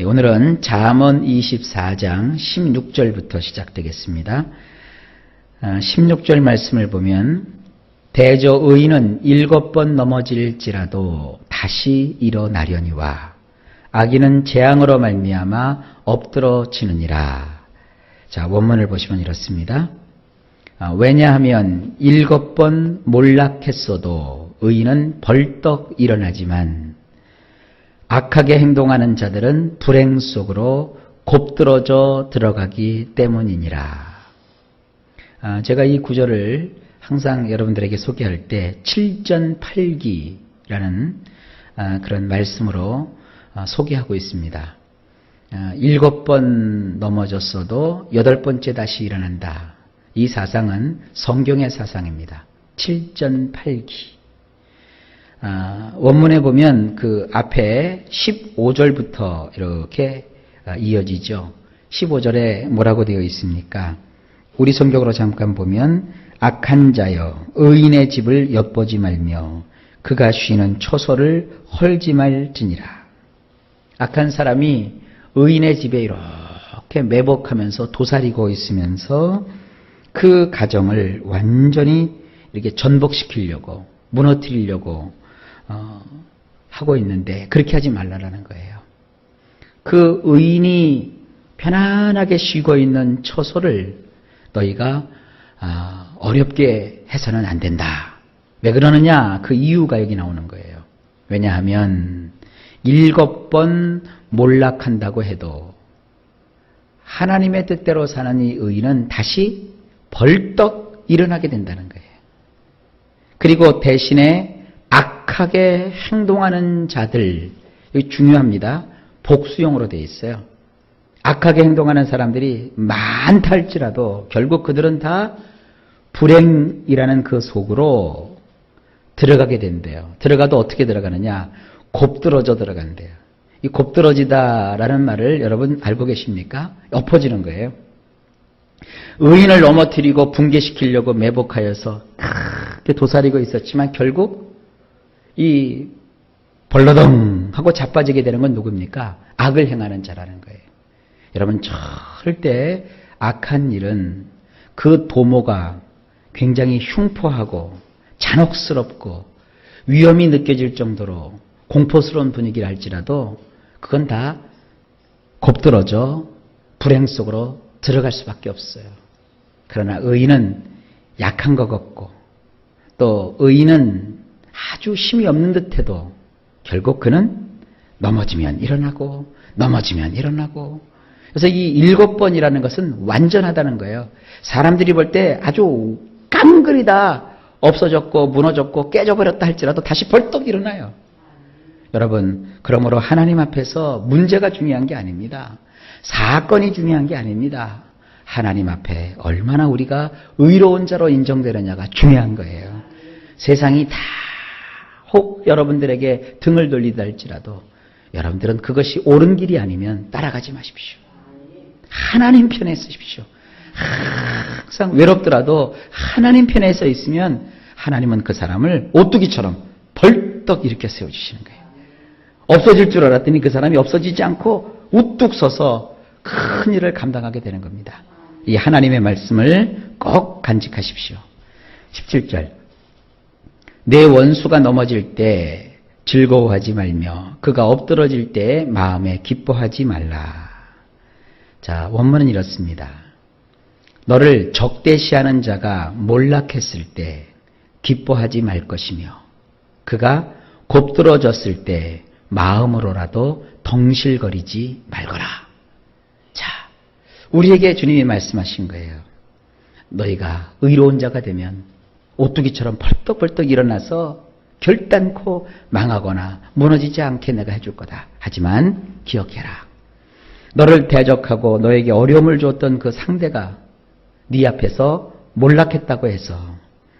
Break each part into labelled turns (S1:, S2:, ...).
S1: 예, 오늘은 잠언 24장 16절부터 시작되겠습니다. 16절 말씀을 보면 대저 의인은 일곱 번 넘어질지라도 다시 일어나려니와 악인은 재앙으로 말미암아 엎드러지느니라. 자, 원문을 보시면 이렇습니다. 아, 왜냐하면 일곱 번 몰락했어도 의인은 벌떡 일어나지만 악하게 행동하는 자들은 불행 속으로 곱들어져 들어가기 때문이니라. 아, 제가 이 구절을 항상 여러분들에게 소개할 때 7전 8기라는 아, 그런 말씀으로 아, 소개하고 있습니다. 일곱 번 넘어졌어도 여덟 번째 다시 일어난다. 이 사상은 성경의 사상입니다. 7전 8기. 원문에 보면 그 앞에 15절부터 이렇게 이어지죠. 15절에 뭐라고 되어 있습니까? 우리 성경으로 잠깐 보면 악한 자여 의인의 집을 엿보지 말며 그가 쉬는 초소를 헐지 말지니라. 악한 사람이 의인의 집에 이렇게 매복하면서 도사리고 있으면서 그 가정을 완전히 이렇게 전복시키려고 무너뜨리려고 어, 하고 있는데 그렇게 하지 말라라는 거예요. 그 의인이 편안하게 쉬고 있는 처소를 너희가 아, 어렵게 해서는 안 된다. 왜 그러느냐? 그 이유가 여기 나오는 거예요. 왜냐하면 일곱 번 몰락한다고 해도 하나님의 뜻대로 사는 이 의인은 다시 벌떡 일어나게 된다는 거예요. 그리고 대신에 악하게 행동하는 자들, 여기 중요합니다. 복수용으로 되어 있어요. 악하게 행동하는 사람들이 많다 할지라도 결국 그들은 다 불행이라는 그 속으로 들어가게 된대요. 들어가도 어떻게 들어가느냐? 곱들어져 들어간대요. 이 곱들어지다라는 말을 여러분 알고 계십니까? 엎어지는 거예요. 의인을 넘어뜨리고 붕괴시키려고 매복하여서 크게 도사리고 있었지만 결국 이 벌러덩 하고 자빠지게 되는 건 누굽니까? 악을 행하는 자라는 거예요. 여러분 절대 악한 일은 그 도모가 굉장히 흉포하고 잔혹스럽고 위험이 느껴질 정도로 공포스러운 분위기를 할지라도 그건 다 곱들어져 불행 속으로 들어갈 수밖에 없어요. 그러나 의인은 약한 것 같고 또 의인은 아주 힘이 없는 듯해도 결국 그는 넘어지면 일어나고 넘어지면 일어나고 그래서 이 일곱 번이라는 것은 완전하다는 거예요. 사람들이 볼 때 아주 깡그리다 없어졌고 무너졌고 깨져버렸다 할지라도 다시 벌떡 일어나요. 여러분, 그러므로 하나님 앞에서 문제가 중요한 게 아닙니다. 사건이 중요한 게 아닙니다. 하나님 앞에 얼마나 우리가 의로운 자로 인정되느냐가 중요한 거예요. 세상이 다 혹 여러분들에게 등을 돌리다 할지라도 여러분들은 그것이 옳은 길이 아니면 따라가지 마십시오. 하나님 편에 서십시오. 항상 외롭더라도 하나님 편에 서 있으면 하나님은 그 사람을 오뚜기처럼 벌떡 일으켜 세워주시는 거예요. 없어질 줄 알았더니 그 사람이 없어지지 않고 우뚝 서서 큰 일을 감당하게 되는 겁니다. 이 하나님의 말씀을 꼭 간직하십시오. 17절. 내 원수가 넘어질 때 즐거워하지 말며 그가 엎드러질 때 마음에 기뻐하지 말라. 자, 원문은 이렇습니다. 너를 적대시하는 자가 몰락했을 때 기뻐하지 말 것이며 그가 곱들어졌을 때 마음으로라도 덩실거리지 말거라. 자, 우리에게 주님이 말씀하신 거예요. 너희가 의로운 자가 되면 오뚜기처럼 벌떡벌떡 일어나서 결단코 망하거나 무너지지 않게 내가 해줄 거다. 하지만 기억해라. 너를 대적하고 너에게 어려움을 줬던 그 상대가 네 앞에서 몰락했다고 해서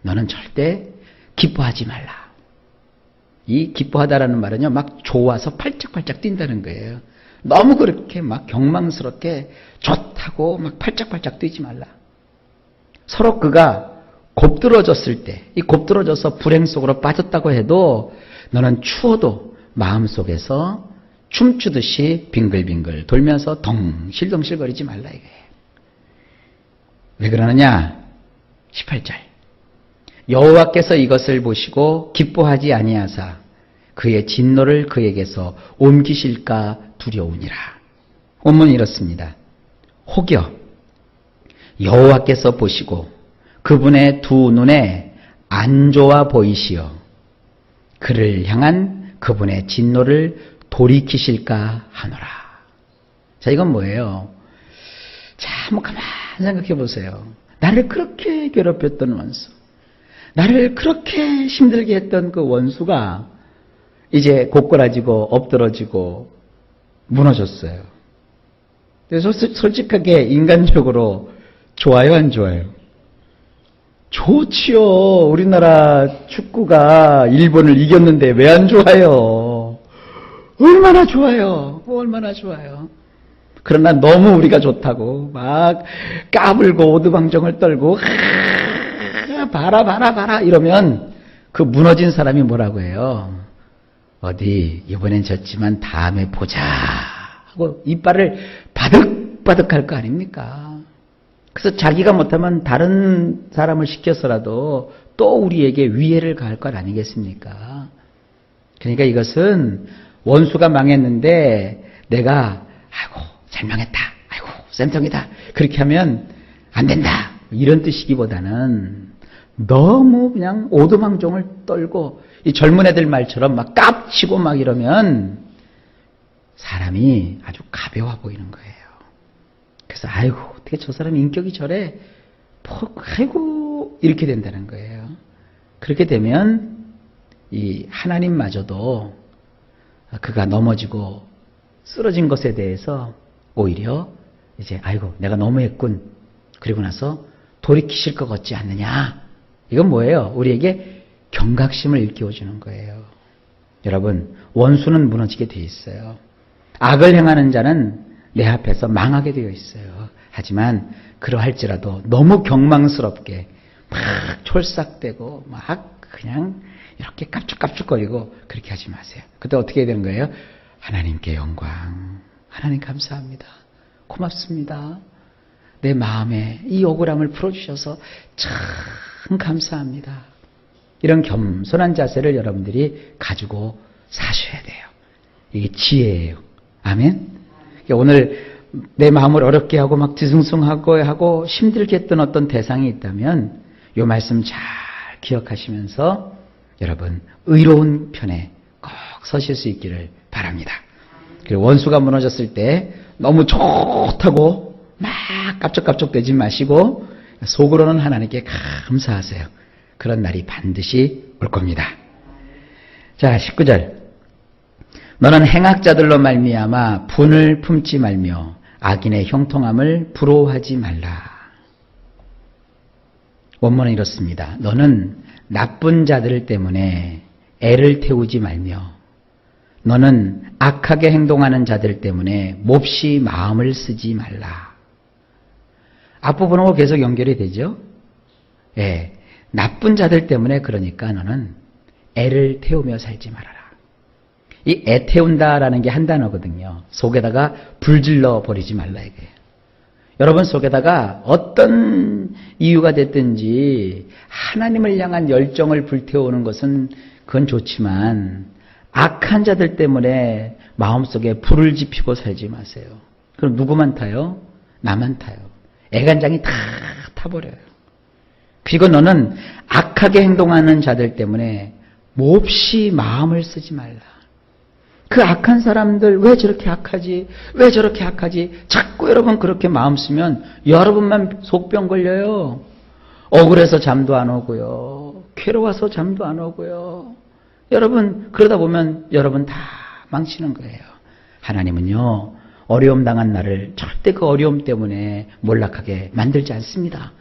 S1: 너는 절대 기뻐하지 말라. 이 기뻐하다라는 말은요, 막 좋아서 팔짝팔짝 뛴다는 거예요. 너무 그렇게 막 경망스럽게 좋다고 막 팔짝팔짝 뛰지 말라. 서로 그가 곱들어졌을 때, 이 곱들어져서 불행 속으로 빠졌다고 해도 너는 추워도 마음속에서 춤추듯이 빙글빙글 돌면서 덩실덩실거리지 말라 이거예요. 왜 그러느냐? 18절. 여호와께서 이것을 보시고 기뻐하지 아니하사 그의 진노를 그에게서 옮기실까 두려우니라. 원문이 이렇습니다. 혹여 여호와께서 보시고 그분의 두 눈에 안 좋아 보이시어 그를 향한 그분의 진노를 돌이키실까 하노라. 자, 이건 뭐예요? 자, 한번 가만 생각해 보세요. 나를 그렇게 괴롭혔던 원수, 나를 그렇게 힘들게 했던 그 원수가 이제 고꾸라지고 엎드러지고 무너졌어요. 그래서 솔직하게 인간적으로 좋아요, 안 좋아요? 좋지요. 우리나라 축구가 일본을 이겼는데 왜 안 좋아요? 얼마나 좋아요. 얼마나 좋아요. 그러나 너무 우리가 좋다고 막 까불고 오두방정을 떨고 아, 봐라 봐라 봐라 이러면 그 무너진 사람이 뭐라고 해요? 어디 이번엔 졌지만 다음에 보자 하고 이빨을 바득바득 할 거 아닙니까? 그래서 자기가 못하면 다른 사람을 시켜서라도 또 우리에게 위해를 가할 것 아니겠습니까? 그러니까 이것은 원수가 망했는데 내가 아이고 잘 망했다. 아이고 쌤통이다. 그렇게 하면 안 된다. 이런 뜻이기보다는 너무 그냥 오두방정을 떨고 이 젊은 애들 말처럼 막 깝치고 막 이러면 사람이 아주 가벼워 보이는 거예요. 그래서 아이고 어떻게 저 사람 인격이 저래? 뭐, 아이고 이렇게 된다는 거예요. 그렇게 되면 이 하나님마저도 그가 넘어지고 쓰러진 것에 대해서 오히려 이제 아이고 내가 너무했군. 그리고 나서 돌이키실 것 같지 않느냐? 이건 뭐예요? 우리에게 경각심을 일깨워주는 거예요. 여러분 원수는 무너지게 돼 있어요. 악을 행하는 자는 내 앞에서 망하게 되어 있어요. 하지만 그러할지라도 너무 경망스럽게 막 촐싹대고 막 그냥 이렇게 깝죽깝죽거리고 그렇게 하지 마세요. 그때 어떻게 되는 거예요? 하나님께 영광. 하나님 감사합니다. 고맙습니다. 내 마음에 이 억울함을 풀어주셔서 참 감사합니다. 이런 겸손한 자세를 여러분들이 가지고 사셔야 돼요. 이게 지혜예요. 아멘? 오늘 내 마음을 어렵게 하고 막 뒤숭숭하고 하고 힘들게 했던 어떤 대상이 있다면 이 말씀 잘 기억하시면서 여러분 의로운 편에 꼭 서실 수 있기를 바랍니다. 그리고 원수가 무너졌을 때 너무 좋다고 막 깝적깝적 대지 마시고 속으로는 하나님께 감사하세요. 그런 날이 반드시 올 겁니다. 자, 19절. 너는 행악자들로 말미암아 분을 품지 말며 악인의 형통함을 부러워하지 말라. 원문은 이렇습니다. 너는 나쁜 자들 때문에 애를 태우지 말며 너는 악하게 행동하는 자들 때문에 몹시 마음을 쓰지 말라. 앞부분하고 계속 연결이 되죠? 예. 나쁜 자들 때문에 그러니까 너는 애를 태우며 살지 말아라. 이 애 태운다라는 게 한 단어거든요. 속에다가 불질러 버리지 말라 이거예요. 여러분 속에다가 어떤 이유가 됐든지 하나님을 향한 열정을 불태우는 것은 그건 좋지만 악한 자들 때문에 마음속에 불을 지피고 살지 마세요. 그럼 누구만 타요? 나만 타요. 애간장이 다 타버려요. 그리고 너는 악하게 행동하는 자들 때문에 몹시 마음을 쓰지 말라. 그 악한 사람들 왜 저렇게 악하지? 왜 저렇게 악하지? 자꾸 여러분 그렇게 마음 쓰면 여러분만 속병 걸려요. 억울해서 잠도 안 오고요. 괴로워서 잠도 안 오고요. 여러분 그러다 보면 여러분 다 망치는 거예요. 하나님은요. 어려움 당한 나를 절대 그 어려움 때문에 몰락하게 만들지 않습니다.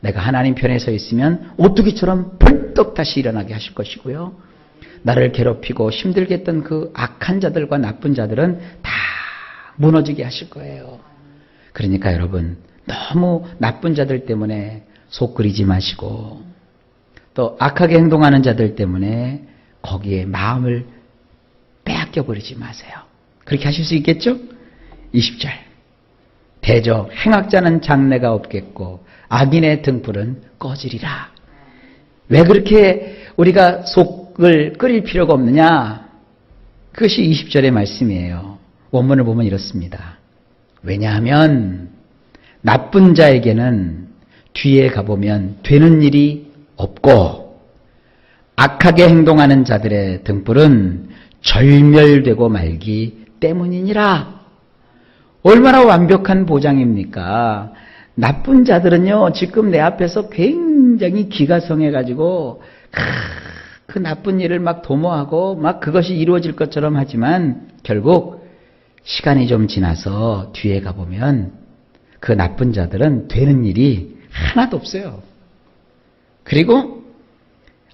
S1: 내가 하나님 편에 서 있으면 오뚜기처럼 벌떡 다시 일어나게 하실 것이고요. 나를 괴롭히고 힘들게 했던 그 악한 자들과 나쁜 자들은 다 무너지게 하실 거예요. 그러니까 여러분, 너무 나쁜 자들 때문에 속 끓이지 마시고, 또 악하게 행동하는 자들 때문에 거기에 마음을 빼앗겨 버리지 마세요. 그렇게 하실 수 있겠죠? 20절. 대저 행악자는 장래가 없겠고 악인의 등불은 꺼지리라. 왜 그렇게 우리가 속 을 끓일 필요가 없느냐? 그것이 20절의 말씀이에요. 원문을 보면 이렇습니다. 왜냐하면 나쁜 자에게는 뒤에 가보면 되는 일이 없고 악하게 행동하는 자들의 등불은 절멸되고 말기 때문이니라. 얼마나 완벽한 보장입니까? 나쁜 자들은요, 지금 내 앞에서 굉장히 기가 성해가지고, 크, 그 나쁜 일을 막 도모하고, 막 그것이 이루어질 것처럼 하지만, 결국, 시간이 좀 지나서 뒤에 가보면, 그 나쁜 자들은 되는 일이 하나도 없어요. 그리고,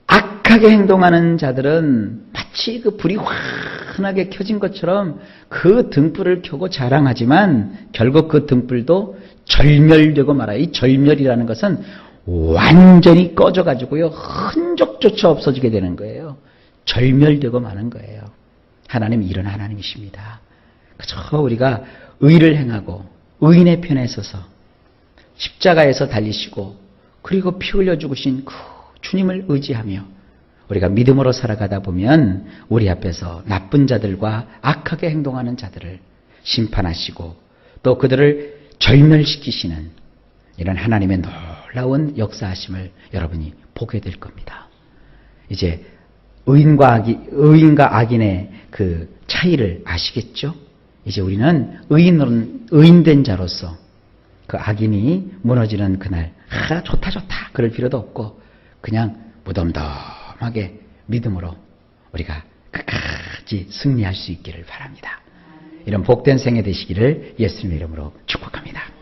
S1: 악하게 행동하는 자들은 마치 그 불이 환하게 켜진 것처럼 그 등불을 켜고 자랑하지만 결국 그 등불도 절멸되고 말아요. 이 절멸이라는 것은 완전히 꺼져가지고요. 흔적조차 없어지게 되는 거예요. 절멸되고 마는 거예요. 하나님이 이런 하나님이십니다. 그저 우리가 의를 행하고 의인의 편에 서서 십자가에서 달리시고 그리고 피 흘려 죽으신 그 주님을 의지하며 우리가 믿음으로 살아가다 보면 우리 앞에서 나쁜 자들과 악하게 행동하는 자들을 심판하시고 또 그들을 절멸시키시는 이런 하나님의 놀 라운 역사하심을 여러분이 보게 될 겁니다. 이제 의인과 악이, 의인과 악인의 그 차이를 아시겠죠? 이제 우리는 의인은 의인된 자로서 그 악인이 무너지는 그날 아 좋다 좋다 그럴 필요도 없고 그냥 무덤덤하게 믿음으로 우리가 끝까지 승리할 수 있기를 바랍니다. 이런 복된 생애 되시기를 예수님 이름으로 축복합니다.